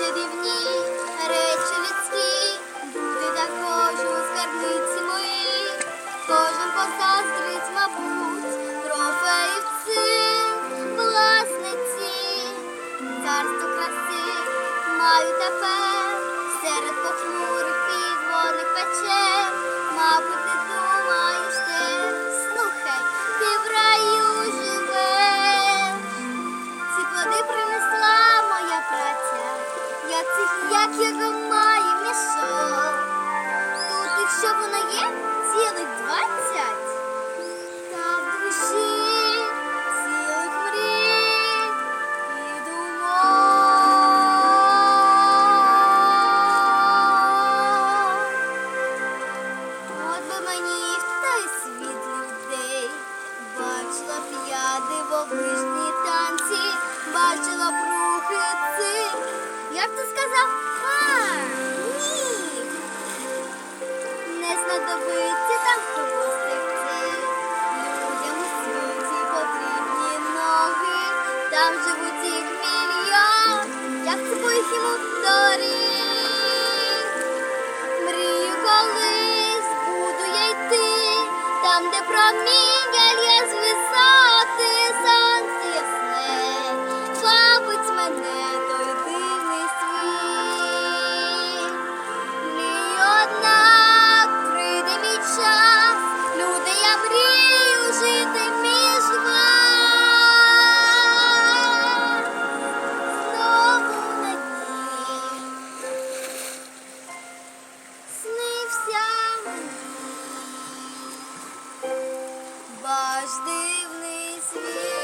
чарівні речі людські, буде також у скарбниці моїй, кожен позаздрить, мабуть, трофеїв сил, власниці, царство краси, маю тепер. мені та й світ людей, бачила б я дивовижні танці, бачила б рухи цих. Як ти сказав? А, ні. Не знадобиться там хвостивці. Людям у світі потрібні ноги. Там живуть їх мільйон, як це по їх. Де проміння лє з висоти сонце ясне, Слабить мене той дивний світ. Мій однак прийде мій час, ваш дивний світ.